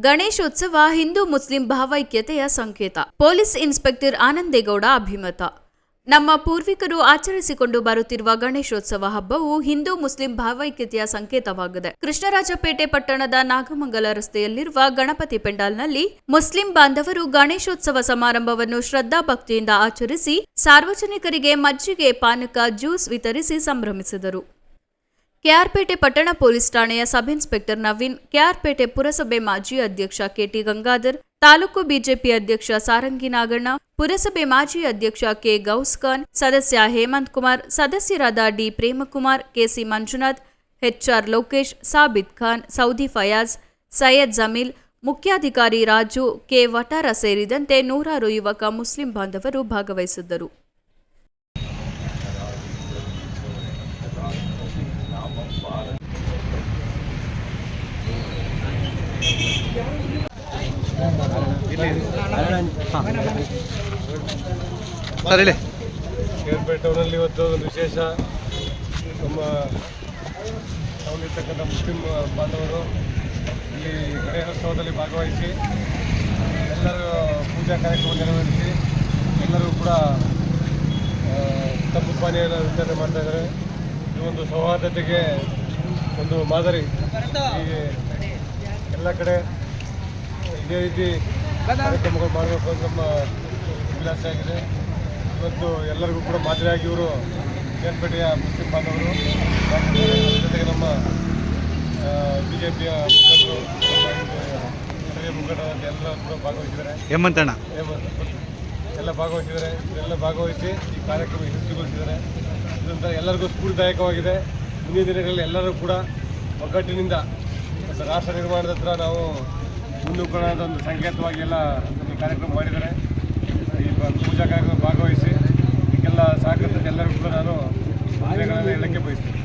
Ganeshotsav Hindu Muslim ಭಾವೈಕ್ಯತೆಯ ಸಂಕೇತ. Police inspector Anande Gowda ಅಭಿಮತ. ನಮ್ಮ ಪೂರ್ವಿಕರು ಆಚರಿಸಿಕೊಂಡು ಬರುತ್ತಿರುವ ಗಣೇಶೋತ್ಸವ ಹಬ್ಬವು ಹಿಂದೂ ಮುಸ್ಲಿಂ ಭಾವೈಕ್ಯತೆಯ ಸಂಕೇತವಾಗಿದೆ. ಕೃಷ್ಣರಾಜಪೇಟೆ ಪಟ್ಟಣದ ನಾಗಮಂಗಲ ರಸ್ತೆಯಲ್ಲಿರುವ ಗಣಪತಿ ಪೆಂಡಾಲ್ನಲ್ಲಿ ಮುಸ್ಲಿಂ ಬಾಂಧವರು ಗಣೇಶೋತ್ಸವ ಸಮಾರಂಭವನ್ನು ಶ್ರದ್ಧಾಭಕ್ತಿಯಿಂದ ಆಚರಿಸಿ ಸಾರ್ವಜನಿಕರಿಗೆ ಮಜ್ಜಿಗೆ, ಪಾನಕ, ಜ್ಯೂಸ್ ವಿತರಿಸಿ ಸಂಭ್ರಮಿಸಿದರು. ಕೆಆರ್ಪೇಟೆ ಪಟ್ಟಣ ಪೊಲೀಸ್ ಠಾಣೆಯ ಸಬ್ ಇನ್ಸ್ಪೆಕ್ಟರ್ ನವೀನ್, ಕೆಆರ್ಪೇಟೆ ಪುರಸಭೆ ಮಾಜಿ ಅಧ್ಯಕ್ಷ ಕೆಟಿ ಗಂಗಾಧರ್, ತಾಲೂಕು ಬಿಜೆಪಿ ಅಧ್ಯಕ್ಷ ಸಾರಂಗಿ ನಾಗಣ್ಣ, ಪುರಸಭೆ ಮಾಜಿ ಅಧ್ಯಕ್ಷ ಕೆ ಗೌಸ್ ಖಾನ್, ಸದಸ್ಯ ಹೇಮಂತ್ ಕುಮಾರ್, ಸದಸ್ಯರಾದ D Premkumar KC Manjunath, HR Lokesh Sabid Khan, Saudi Fayaz, Syed Jameel, ಮುಖ್ಯಾಧಿಕಾರಿ ರಾಜು, ಕೆ ವಟಾರ ಸೇರಿದಂತೆ ನೂರಾರು ಯುವಕ ಮುಸ್ಲಿಂ ಬಾಂಧವರು ಭಾಗವಹಿಸಿದ್ದರು. ಸರ್ ಟೌನಲ್ಲಿ ಇವತ್ತು ಒಂದು ವಿಶೇಷ. ನಮ್ಮ ಟೌನಲ್ಲಿರ್ತಕ್ಕಂಥ ಮುಸ್ಲಿಂ ಬಾಂಧವರು ಇಲ್ಲಿ ಗಣೇಶೋತ್ಸವದಲ್ಲಿ ಭಾಗವಹಿಸಿ, ಎಲ್ಲರೂ ಪೂಜಾ ಕಾರ್ಯಕ್ರಮ ನೆರವೇರಿಸಿ, ಎಲ್ಲರೂ ಕೂಡ ತಮ್ಮ ಪಾನೀಯನ ವಿತರಣೆ ಮಾಡ್ತಾ ಇದ್ದಾರೆ. ಈ ಒಂದು ಸೌಹಾರ್ದತೆಗೆ ಒಂದು ಮಾದರಿ. ಹೀಗೆ ಎಲ್ಲ ಕಡೆ ಇದೇ ರೀತಿ ಕಾರ್ಯಕ್ರಮಗಳು ಮಾಡಬೇಕು ಅಂತ ನಮ್ಮ ವಿಲಾಸ ಆಗಿದೆ. ಇವತ್ತು ಎಲ್ಲರಿಗೂ ಕೂಡ ಮಾದರಿಯಾಗಿ ಇವರು ಕೇರ್ಪೇಟೆಯ ಮುಸ್ಲಿಂ ಬಾಂಧವರು. ಜೊತೆಗೆ ನಮ್ಮ ಬಿ ಜೆ ಪಿಯ ಮುಖಂಡರು ಮುಖಂಡರು ಎಲ್ಲ ಕೂಡ ಭಾಗವಹಿಸಿದ್ದಾರೆ. ಹೇಮಂತಣ್ಣ. ಎಲ್ಲ ಭಾಗವಹಿಸಿದ್ದಾರೆ. ಇವರೆಲ್ಲ ಭಾಗವಹಿಸಿ ಈ ಕಾರ್ಯಕ್ರಮ ಯಶಸ್ವಿಗೊಳಿಸಿದ್ದಾರೆ. ಇದರಿಂದ ಎಲ್ಲರಿಗೂ ಸ್ಫೂರ್ತಿದಾಯಕವಾಗಿದೆ. ಮುಂದಿನ ದಿನಗಳಲ್ಲಿ ಎಲ್ಲರೂ ಕೂಡ ಒಗ್ಗಟ್ಟಿನಿಂದ ರಾಷ್ಟ್ರ ನಿರ್ಮಾಣದ ಹತ್ರ ನಾವು ಮುಂದೂಕೊಳ್ಳೋದ ಒಂದು ಸಂಕೇತವಾಗಿ ಎಲ್ಲ ಈ ಕಾರ್ಯಕ್ರಮ ಮಾಡಿದ್ದಾರೆ. ಈ ಪೂಜಾ ಕಾರ್ಯಕ್ರಮ ಭಾಗವಹಿಸಿ, ಇದಕ್ಕೆಲ್ಲ ಸಹಕರಿಸಿದ ಎಲ್ಲರಿಗೂ ಕೂಡ ನಾನು ಹೇಳಕ್ಕೆ ಬಯಸ್ತೀನಿ.